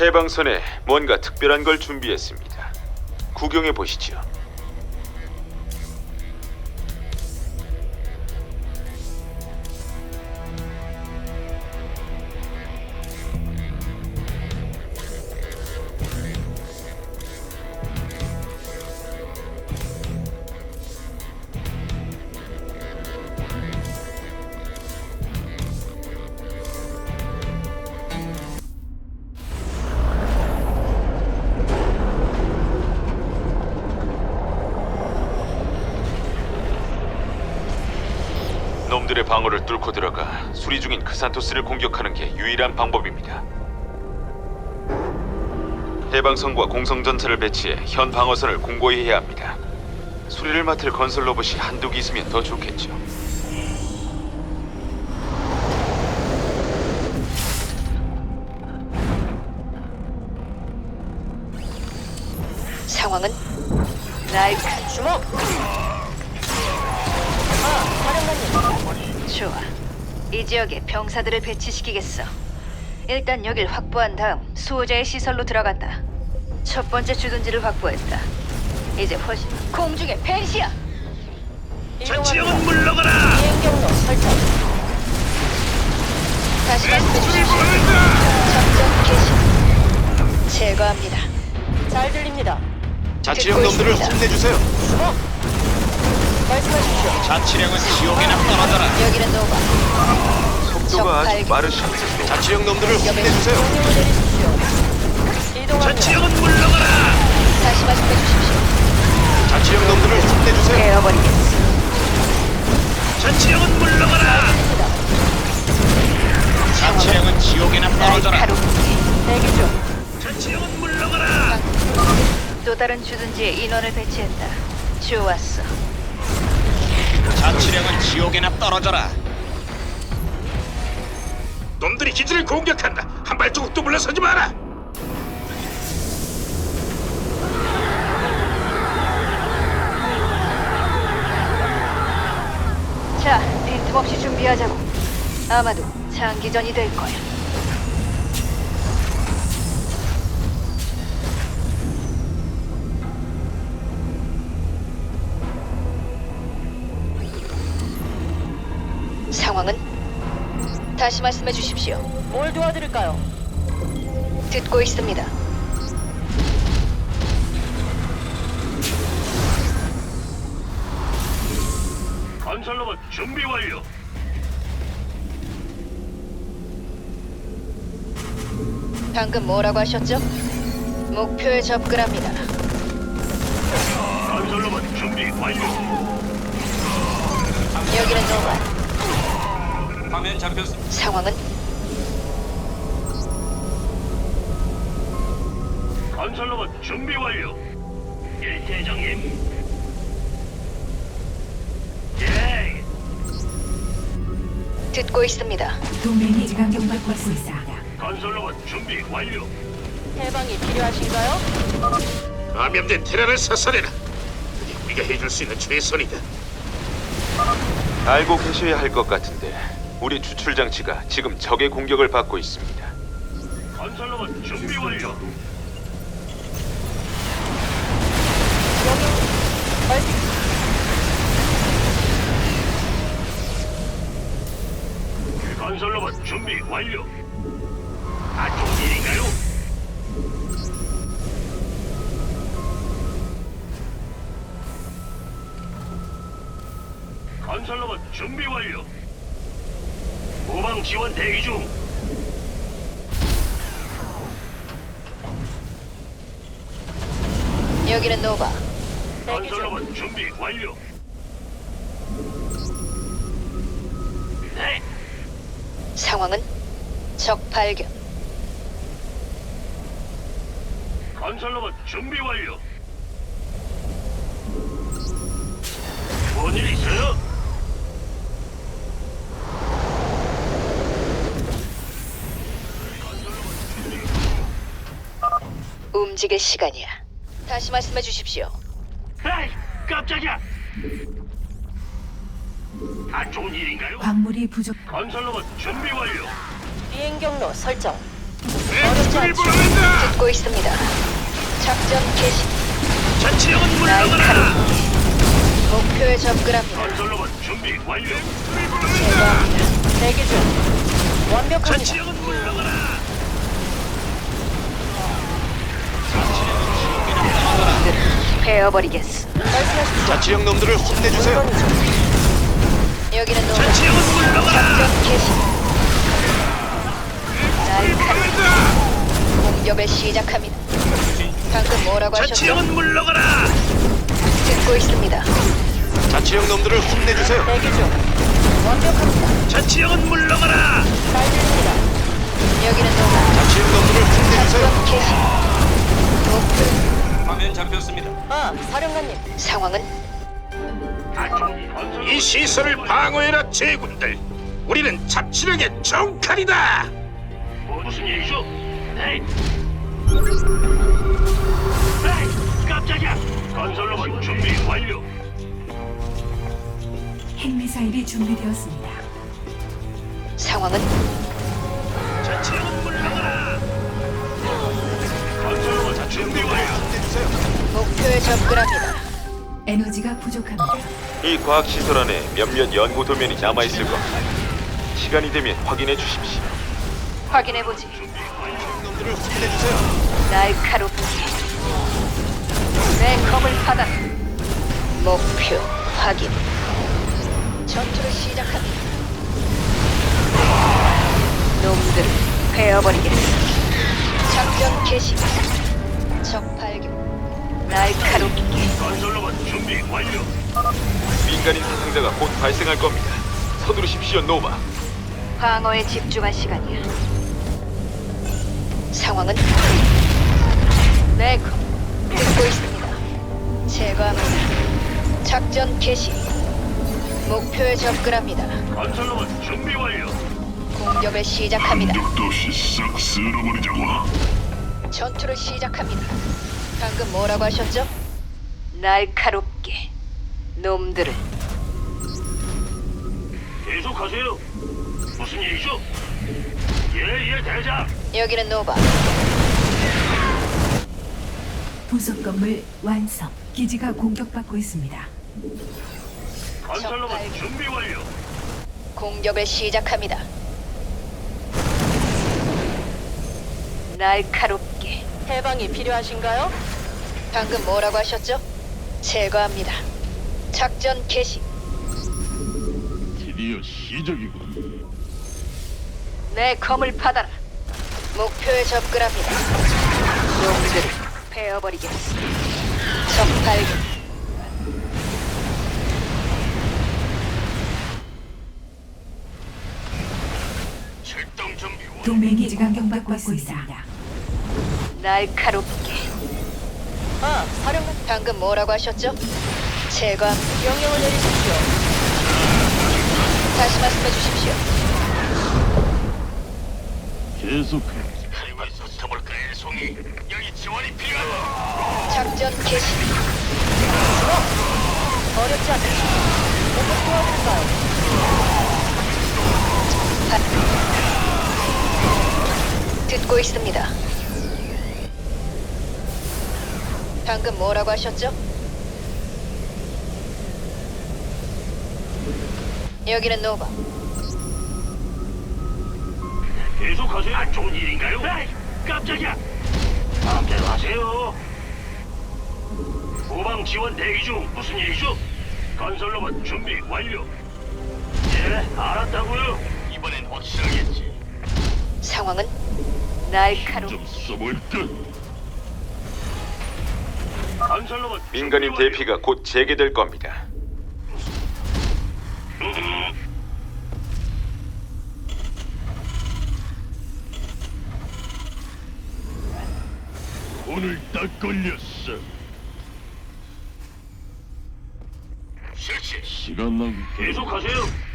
해방선에 뭔가 특별한 걸 준비했습니다. 구경해 보시죠. 뚫고 들어가 수리 중인 크산토스를 공격하는 게 유일한 방법입니다. 해방선과 공성전차를 배치해 현 방어선을 공고히 해야 합니다. 수리를 맡을 건설 로봇이 한두 개 있으면 더 좋겠죠. 상황은 나이크 주목. 아, 사령관님. 좋아. 이 지역에 병사들을 배치시키겠어. 일단 여길 확보한 다음 수호자의 시설로 들어간다. 첫 번째 주둔지를 확보했다. 이제 훨씬 공중에 펜시야. 자치령은 물러가라. 비행 경로 설정. 다시 말씀해 주십시오. 작전 개시. 제거합니다. 잘 들립니다. 자치령 놈들을. 혼내주세요. 말씀하십시오. 자치령은 지옥에나 속도가 아주. 빠르십니다. 자치령 놈들을 혼내주세요. 이동합니다. 자치령은 물러가라. 다시 말씀해 주십시오. 자치령 놈들을 혼내주세요. 깨어버리겠어. 자치령은 물러가라. 자치령은 지옥에나 떨어져라. 날카로운 대기 중. 자치령은 물러가라. 또 다른 주둔지에 인원을 배치했다. 좋았어. 자치령은 지옥에나 떨어져라. 놈들이 기지를 공격한다. 한 발자국도 물러서지 마라. 자, 빈틈 없이 준비하자고. 아마도 장기전이 될 거야. 상황은 다시 말씀해 주십시오. 뭘 도와드릴까요? 듣고 있습니다. 건설로봇 준비 완료. 방금 뭐라고 하셨죠? 목표에 접근합니다. 건설로봇 준비 완료. 여기는 노바. 화면 잡혔습니다. 상황은 건설로봇 준비 완료. 일대장님. 예. 듣고 있습니다. 동맹이 공격받고 있습니다. 건설로봇 준비 완료. 해방이 필요하신가요? 감염된 테라를 사살해라. 그게 우리가 해줄 수 있는 최선이다. 알고 계셔야 할 것 같은데 우리 추출 장치가 지금 적의 공격을 받고 있습니다. 건설로봇 준비 완료. 말씀. 건설로봇 준비 완료. 건설로봇 준비 완료. 후방 지원 대기 중. 여기는 노바. 대기 중. 건설로봇 준비 완료. 네, 상황은 적 발견. 건설로봇 준비 완료. 뭔일 있어요? 움직일 시간이야. 다시 말씀해 주십시오. 에이, 깜짝이야. 안 좋은 일인가요? 광물이 부족. 건설 로봇 준비 완료. 비행 경로 설정. 내 보러 간다. 듣고 있습니다. 작전 개시. 자치령은 물러가라. 목표에 접근합니다. 건설 로봇 준비 완료. 제거합니다. 대기 중. 완벽합니다. 자치령 베어버리겠어. 자치령 놈들을 혼내주세요. 여기는 노바. 자치령은 물러가라. 개시. 날카로운 공격을 시작합니다. 방금 뭐라고 하셨죠? 자치령은 물러가라. 듣고 있습니다. 자치령 놈들을 혼내주세요. 대기 중. 완벽합니다. 자치령은 물러가라. 잘 들립니다. 여기는 노바. 자치령 놈들을 혼내주세요. 작전 개시. 목표 아, 사령관님. 상황은 이 시설을 방어해라 제군들. 우리는 자치령의 정칼이다. 무슨 일이죠? 네. 깜짝이야. 건설로봇 준비 완료. 핵미사일이 준비되었습니다. 상황은 자치령은 물러가라. 목표에 접근합니다. 에너지가 부족합니다. 이 과학 시설 안에 몇몇 연구 도면이 남아 있을 겁니다. 시간이 되면 확인해 주십시오. 확인해 보지. 놈들을 혼내주세요. 날카롭게 내 검을 받아. 목표 확인. 전투를 시작합니다. 놈들을 베어버리겠어. 작전 개시. 날카롭게 건설로봇 준비 완료. 민간인 사상자가 곧 발생할 겁니다. 서두르십시오, 노바. 방어에 집중할 시간이야. 상황은 네, 검. 듣고 있습니다. 제거합니다. 작전 개시. 목표에 접근합니다. 건설로봇 준비 완료. 공격을 시작합니다. 없이 싹 쓸어버리자고. 전투를 시작합니다. 방금 뭐라고 하셨죠? 날카롭게 놈들을 계속하세요. 무슨 일이죠? 예예 대장. 여기는 노바. 부속 건물 완성. 기지가 공격받고 있습니다. 건설로봇 적발. 준비 완료. 공격을 시작합니다. 날카롭게 해방이 필요하신가요? 방금 뭐라고 하셨죠? 제거합니다. 작전 개시. 드디어 시작이군. 내 검을 받아라. 목표에 접근합니다. 놈들을 베어버리겠어. 적 발견. 동맹 기지가 공격받고 있습니다. 날카롭게. 아, 사령관. 방금 뭐라고 하셨죠? 제거합니다. 명령을 내리십시오. 다시 말씀해 주십시오. 계속해. 이곳 서볼까 일송이. 여기 지원이 필요하다. 작전 개시. 어렵지 않습니다. 조금 도와드릴까요? 듣고 있습니다. 방금 뭐라고 하셨죠? 여기는 노바. 계속하세요. 안 좋은 일인가요? 에이, 깜짝이야. 마음대로 하세요. 후방 지원 대기 중 무슨 일이죠? 건설로봇 준비 완료. 예, 알았다고요. 이번엔 확실하겠지. 상황은 날카롭. 좀 써볼 듯. 건설로봇 민간인. 대피가 곧 재개될 겁니다. 오늘 딱 걸렸어. 실시. 시간 낭비. 계속하세요.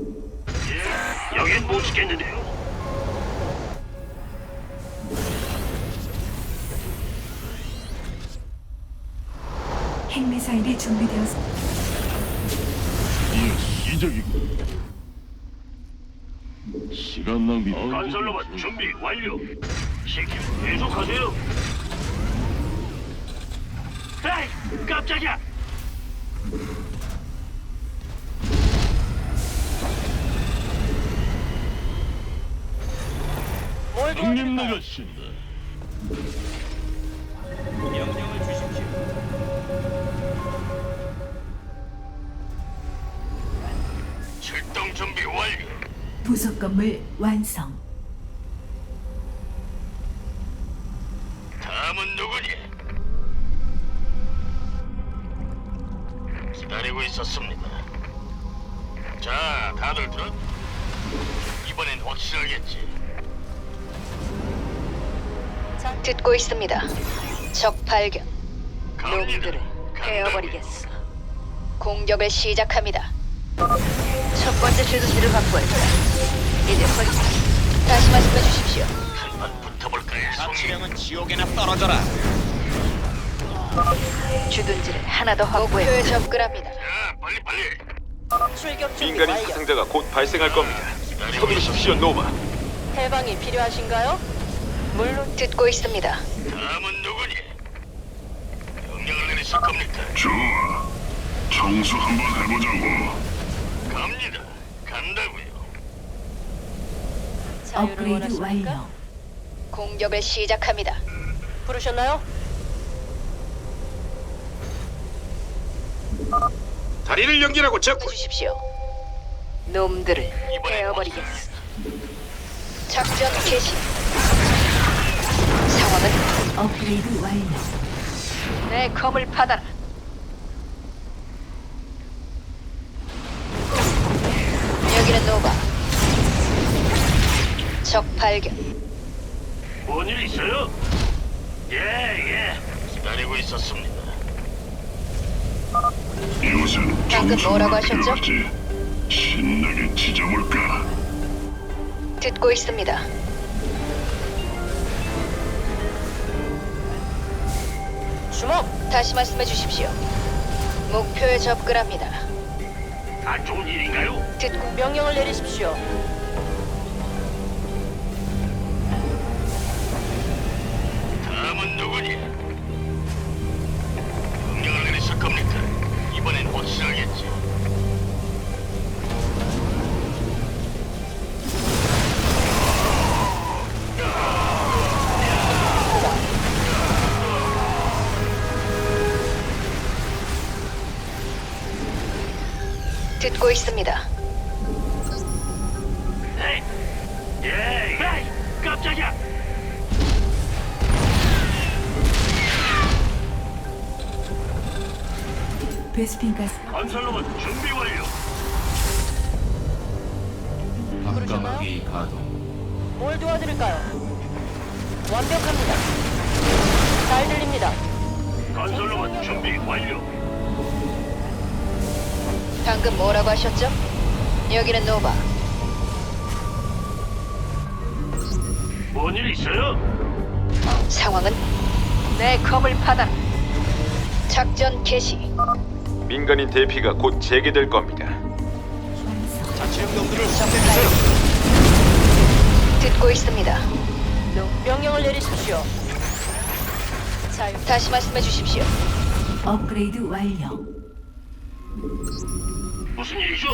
예, 여긴 못 지켰는데요. 핵미사일이 준비되었습니다. 이 기적이군. 시간 낭비. 어, 간설로만 준비 완료. 시킴 계속하세요. 에이, 깜짝이야. 뭘 형님 도와드릴까요? 나가신다. 명령을 주십시오. 출동 준비 완료. 부속 건물 완성. 다음은 누구니? 기다리고 있었습니다. 자, 다들 들어. 이번엔 확실하겠지. 듣고 있습니다. 적 발견. 놈들을. 베어버리겠어. 공격을 시작합니다. 첫 번째 주둔지를 확보했다. 이제 곧 다시 말씀해 주십시오. 한판 붙어볼까요? 자치령은 지옥에나 떨어져라. 주둔지를 하나 더 확보해. 목표에 접근합니다. 자, 빨리 빨리. 출격 준비 민간인 완료. 사상자가 곧 발생할 겁니다. 서두르십시오, 노바. 해방이 필요하신가요? 물론 듣고 있습니다. 다음은 누구니? 명령을 내리실 겁니까? 좋아. 청소 한번 해보자고. 갑니다. 간다고요. 자유를 업그레이드 원하십니까? 완료. 공격을 시작합니다. 부르셨나요? 다리를 연결하고 적군. 주십시오. 놈들을 베어버리겠어. 작전 개시. 상황은 업그레이드 완료. 내 검을 받아라. 여기는 노바. 적 발견. 뭔 일 있어요? 예, 예. 기다리고 있었습니다. 이곳은 방금 뭐라고 하셨죠? 신나게 찢어볼까? 듣고 있습니다. 주목. 다시 말씀해 주십시오. 목표에 접근합니다. 안 좋은 일인가요? 듣고 명령을 내리십시오. 건설로봇 준비 완료. 방금 뭐라고 하셨죠? 여기는 노바. 뭔 일 있어요? 상황은 내 검을 받아라. 작전 개시. 민간인 대피가 곧 재개될 겁니다. 자치령 놈들을. 발견. 듣고 있습니다. 명령을 내리십시오. 자유. 다시 말씀해 주십시오. 업그레이드 완료. 무슨 일이죠?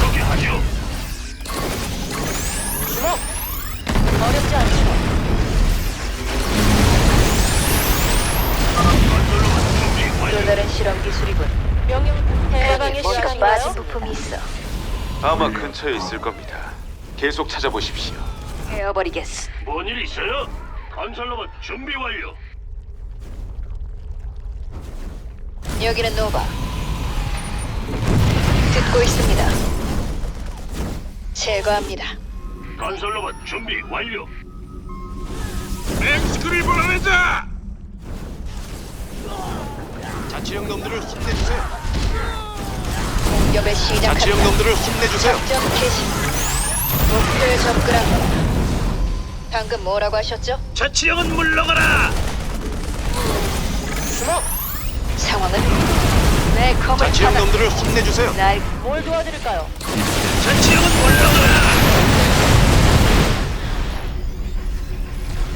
그렇게 하죠. 주목. 어렵지 않죠. 또. 다른 실험 기술이군. 명령 뭔가 빠진 필요하신가요? 부품이 있어. 아마 근처에 있을 겁니다. 계속 찾아보십시오. 베어버리겠어. 뭔일 있어요? 건설로봇 준비 완료. 여기는 노바. 듣고 있습니다. 제거합니다. 건설로봇 준비 완료. 맹스크를 보내자. 자치령 놈들을 혼내주세요. 공격을 자치령 시작합니다. 놈들을 혼내주세요. 작전 개시. 목표에 접근합니다. 방금 뭐라고 하셨죠? 자치령은 물러가라. 주목. 검을 자치령 받아. 놈들을 혼내주세요. 날 뭘 도와드릴까요? 자치령은 물러가라.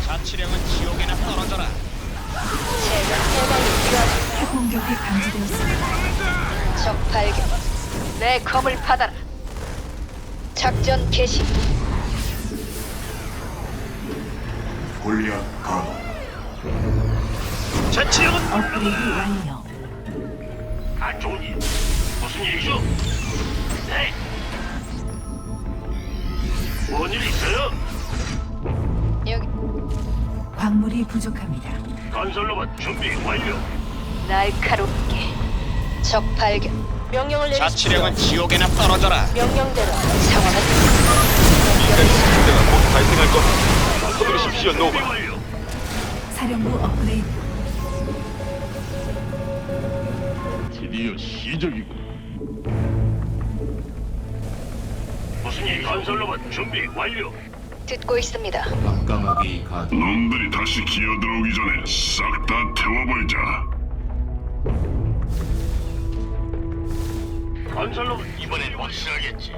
자치령은 지옥에나 떨어져라. 제가 해방이 필요하신가요? 공격이 감지되었습니다. 적 발견. 내 검을 받아라. 작전 개시. 골리앗 가동 자치령은 업그레이드 완료. 안 좋은 일. 무슨 일이죠? 네. 뭔일 있어요? 여기 광물이 부족합니다. 건설로봇 준비 완료. 날카롭게. 적 발견. 명령을 내리십시오. 자치령은 지옥에나 떨어져라. 명령대로 상황은 인간 침대가 곧 발생할 겁니다. 서두르십시오, 노바. 사령부 업그레이드. 드디어 시작이고 무슨 일? 건설로봇 준비 완료. 듣고 있습니다. 밤까마귀 가동 놈들이 다시 기어들어오기 전에 싹 다 태워버리자 건설로봇 이번엔 확실하겠지.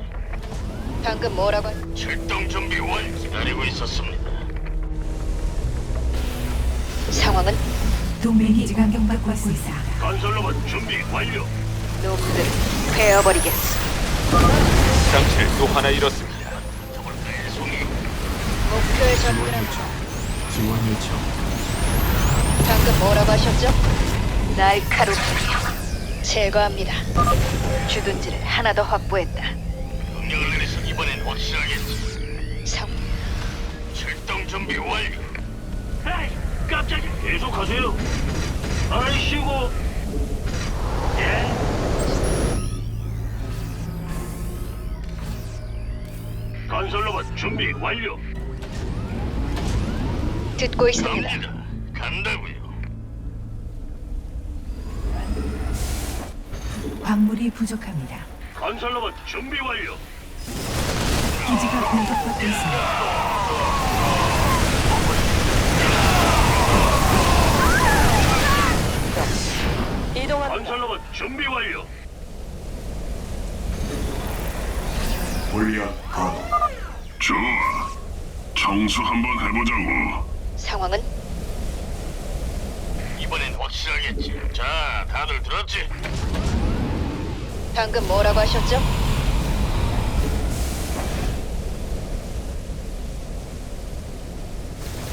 방금 뭐라고? 한- 출동 준비 완. 기다리고 있었습니다. 상황은 동맹이 공격받고 있습니다. 건설로봇 준비 완료. 놈들 베어버리겠어. 장치를 또 하나 잃었습니다. 목표에 지원 접근한 요청 지원 요청 방금 뭐라고 하셨죠? 날카롭게 제거합니다. 주둔지를 하나 더 확보했다. 명령을 내려서 이번엔 확실하겠지. 상 출동 준비 완료. 에이, 깜짝이야. 계속하세요. 아이씨고. 예. 건설로봇 준비 완료. 듣고 있습니다. 갑니다. 간다고요. 광물이 부족합니다. 건설로봇 준비 완료. 기지가 공격받고 있습니다. 이동합니다. 건설로봇 준비 완료. 골리앗 가동 좋아 청소 한번 해보자고 상황은 이번엔 확실하겠지. 자, 다들 들었지? 방금 뭐라고 하셨죠?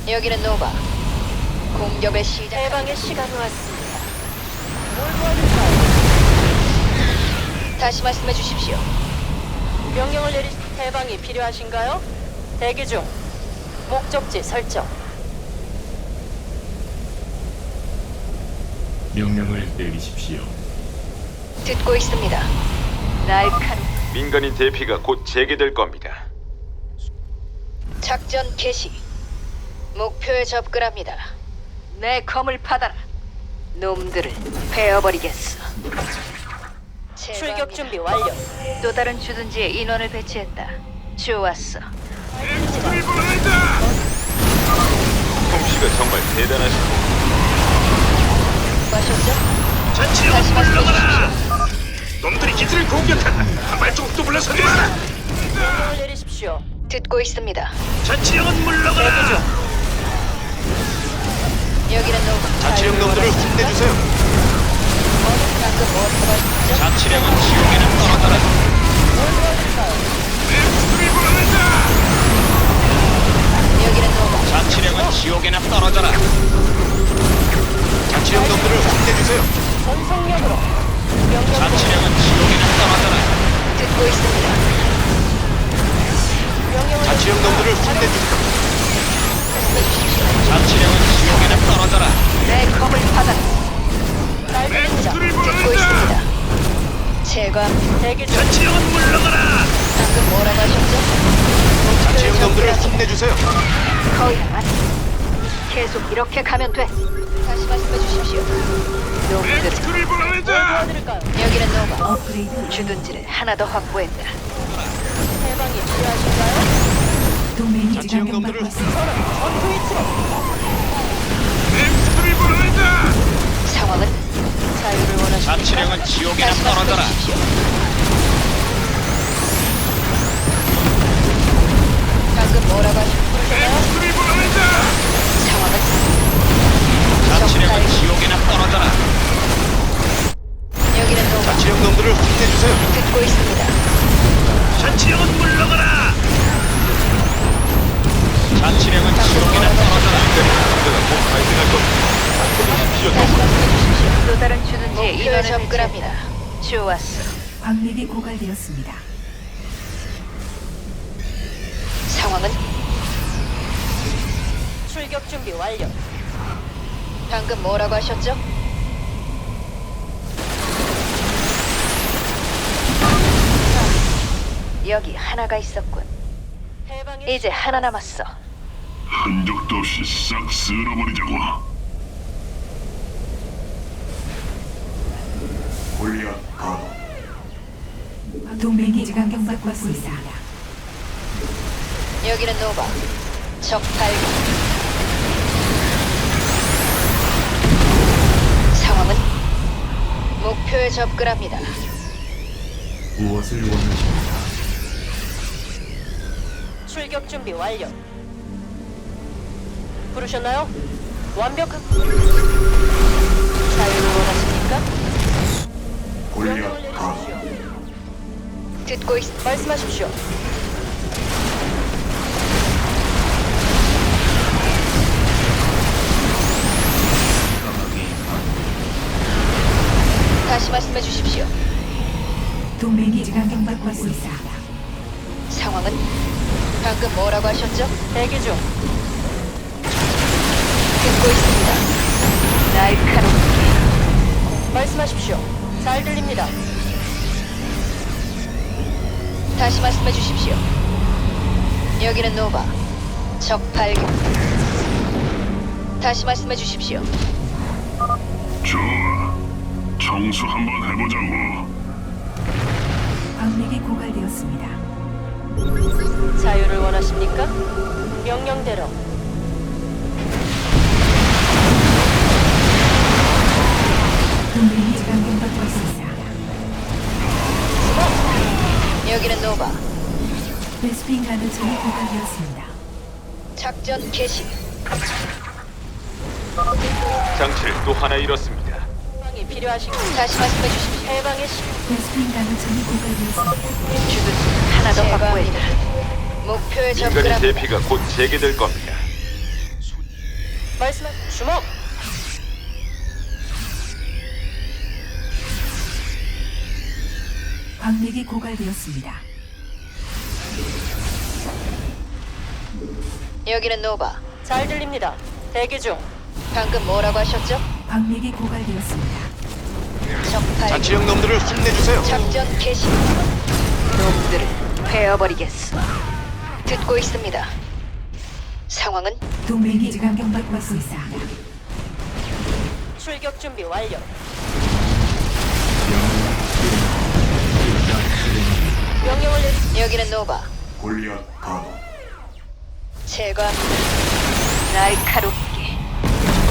여기는 노바. 공격의 시작. 해방의 시간이 왔습니다. 다시 말씀해 주십시오. 명령을 내리 해방이 필요하신가요? 대기 중. 목적지 설정. 명령을 내리십시오 듣고 있습니다. 날카로 민간인 대피가 곧 재개될 겁니다. 작전 개시. 목표에 접근합니다. 내 검을 받아라. 놈들을 베어버리겠어. 출격 준비 완료. 또 다른 주둔지에 인원을 배치했다. 좋았어. 솜씨가 정말 대단하시고 마셨죠? 다시 말씀해 주십시오. 놈들이 기지를 공격한다. 한 발자국도 물러서지 마라. 명령을 내리십시오. 듣고 있습니다. 자치령은 물러가라. 여기는. 자치령 놈들을 혼내주세요. 하셨죠? 자치령은 지옥에나 떨어져라. 여기는. 자치령은 지옥에나 떨어져라. 자치령 놈들을 혼내주세요. 자치령은 지옥에나 떨어져라. 듣고 있습니다. 자치령 놈들을 혼내주세요. 자치령은 지옥에나 떨어져라. 내 검을 받아. 날립니다. 듣고 있습니다. 제거합니다. 대기 중. 자치령은 물러가라. 방금 뭐라고 하셨죠? 자치령 놈들을 혼내주세요. 거의 안. 계속 이렇게 가면 돼. 다시 말씀해 주십시오. 놈들. 뭘 도와드릴까요? 여기는 노바. 주둔지를 하나 더 확보했다. 해방이 필요하신가요? 동맹이 자치령 공격받고 놈들을 있습니다. 전투 위치로. 상황은 자유를 원하십니까? 자치령 자치령은 지옥에나 다시 말씀해 떨어져라. 주십시오. 방금 뭐라고 하셨나요? 상황은 자치령은 지옥에나 떨어져라. 여기는 노바 자치령 놈들을 혼내주세요. 듣고 있습니다. 자치령은 물러가라. 자치령은 지옥에나 떨어져라. 상대가 곧 발생할 겁니다. 또 다른 주둔지에 어, 인원을 접근합니다. 좋았어. 광맥이 고갈되었습니다. 상황은 출격 준비 완료. 방금 뭐라고 하셨죠? 여기 하나가 있었군. 이제 하나 남았어. 흔적도 없이 싹 쓸어버리자고. 동맹이 지금 공격받고 있습니다. 여기는 노바. 적 발견. 상황은 목표에 접근합니다. 무엇을 원하십니까? 출격 준비 완료. 부르셨나요? 완벽한 자유를 원하십니까? 명령을 내리십시오. 듣고 있. 말씀하십시오. 다시 말씀해 주십시오. 동맹이 지금 공격받고 있습니다. 상황은 방금 뭐라고 하셨죠? 대기 중. 듣고 있습니다. 날카롭게 말씀하십시오. 잘 들립니다. 다시 말씀해 주십시오. 여기는 노바. 적 발견. 다시 말씀해 주십시오. 좋아. 청소 한번 해보자고. 광맥이 고갈되었습니다. 자유를 원하십니까? 명령대로. 노바. 베스핀 가능성이 고갈되었습니다. 작전 개시. 장치를 또 하나 잃었습니다. 해방이 필요하시고 다시 말씀해 주십시오. 해방의 시 베스핀 가능성이 고갈되었습니다. 주둔 하나 더 확보했다. 목표에 인간의 접근합니다. 대피가 곧 재개될 겁니다. 말씀하 주목. 광맥이 고갈되었습니다. 여기는 노바. 잘 들립니다. 대기 중. 방금 뭐라고 하셨죠? 광맥이 고갈되었습니다. 적 발견. 자치령 놈들을 혼내주세요. 작전 개시. 놈들을 베어버리겠어. 듣고 있습니다. 상황은 동맹이 지금 공격받고 있습니다. 출격 준비 완료. 명령을 내리. 여기는 노바. 제거합 니다. 날카롭게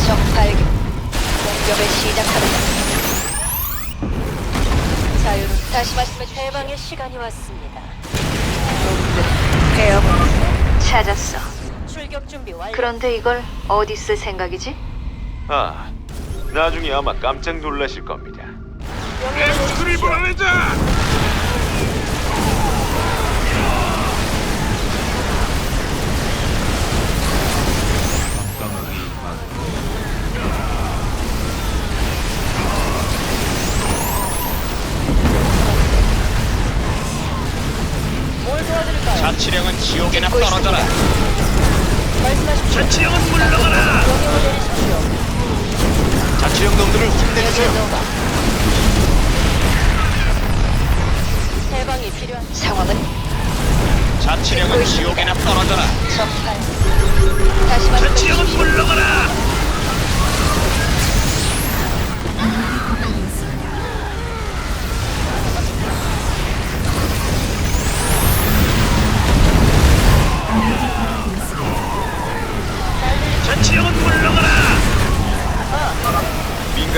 적 발견. 공격을 시작합니다. 자유를 다시 말씀해 주세요. 해방의 시간이 왔습니다. 놈들을 베어버려. 찾았어. 출격 준비 완료. 그런데 이걸 어디 쓸 생각이지? 아, 나중에 아마 깜짝 놀라실 겁니다. 명령을 내리 자치령은 지옥에나 듣고 떨어져라. 말씀하십시오. 자치령은 물러가라. 명령을 내리십시오. 자치령 놈들을 혼내주세요. 노바. 해방이 필요한 상황은 자치령은 지옥에나 떨어져라. 적 발견. 다시 말씀해 자치령은 주십시오. 물러가라.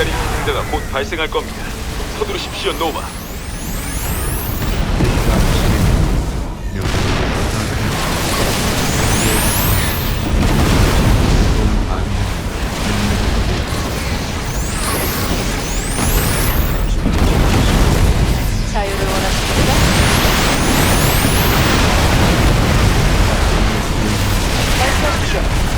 민간인 상대가 곧 발생할 겁니다. 서두르십시오, 노바. 자유를 원하십니까? 말씀하십시오.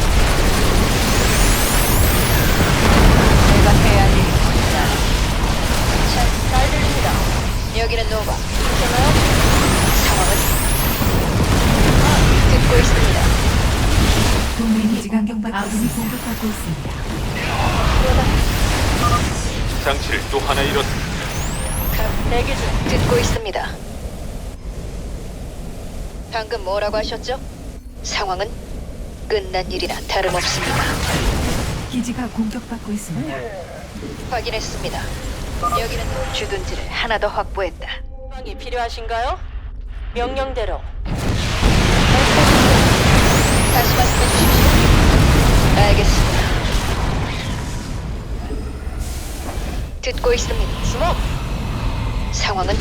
노바. 괜찮아요? 상황은 듣고 있습니다. 동맹 기지가 공격받고 공격받고 있습니다. 장치를 또 하나 잃었습니다. 가- 대기 중. 듣고 있습니다. 방금 뭐라고 하셨죠? 상황은 끝난 일이나 다름없습니다. 기지가 공격받고 있습니다. 확인했습니다. 여기는 주둔지를 하나 더 확보했다. 방이 필요하신가요? 명령대로. 다시 말씀해 주십시오. 알겠습니다. 듣고 있습니다. 주목! 상황은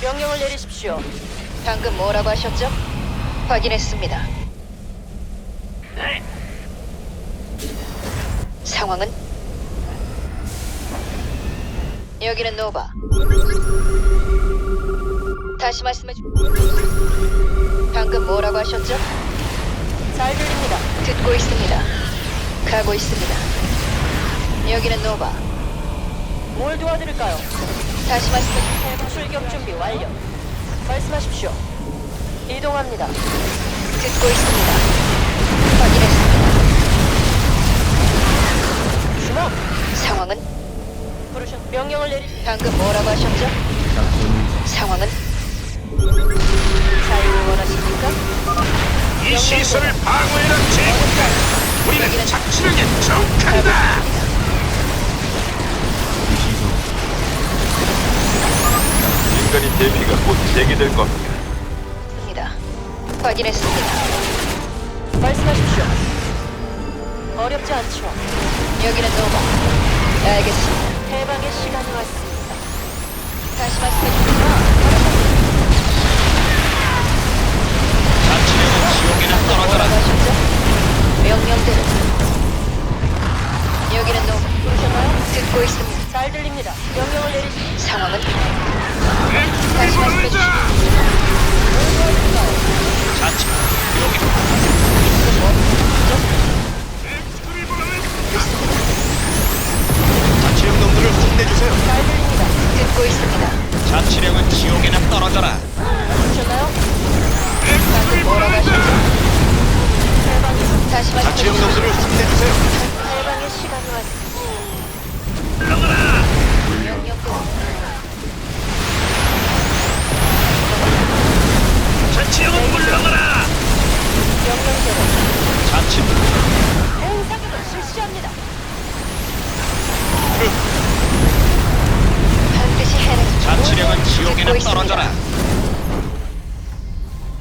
명령을 내리십시오. 방금 뭐라고 하셨죠? 확인했습니다. 네. 상황은 여기는 노바. 다시 말씀해 주. 방금 뭐라고 하셨죠? 잘 들립니다. 듣고 있습니다. 가고 있습니다. 여기는 노바. 뭘 도와드릴까요? 다시 말씀해 주. 해부 출격 준비 완료. 말씀하십시오. 이동합니다. 듣고 있습니다. 확인했습니다. 주목! 상황은 부르셨 명령을 내리 방금 뭐라고 하셨죠? 상황은 자유를 원하십니까? 이 시설을 방어해라 제국가. 우리는 자치령에 정한다. 인간의 대피가 곧 재개될 겁니다. 확인했습니다. 말씀하십시오. 어렵지 않죠. 여기는 노바. 알겠습니다. 해방의 시간이 왔습니다. 다시 말씀해 주십시오. 자치령은 지옥에나 떨어져라. 명령대로. 여기는 노바. 부르셨나요? 듣고 있습니다. 잘 들립니다. 명령을 내리십시오. 상황은 다시 말씀해 주십시오. 자치 여기 자치령 놈들을 혼내주세요. 잘 들립니다. 듣고 있습니다. 자치령은 지옥에나 떨어져라. 부르셨나요? 방금 뭐라고 하셨죠? 해방의, 다시 말씀해 자치령 주십시오. 놈들을 혼내주세요. 자치령은 물러가라. 명령대로 자치 대응 사격을 실시합니다. 반드시 해내. 자치령은 듣고 있습니다. 떨어져라.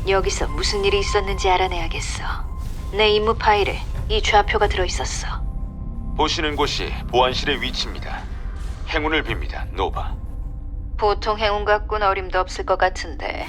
여기서 무슨 일이 있었는지 알아내야겠어. 내 임무 파일에 이 좌표가 들어 있었어. 보시는 곳이 보안실의 위치입니다. 행운을 빕니다, 노바. 보통 행운 갖고는 어림도 없을 것 같은데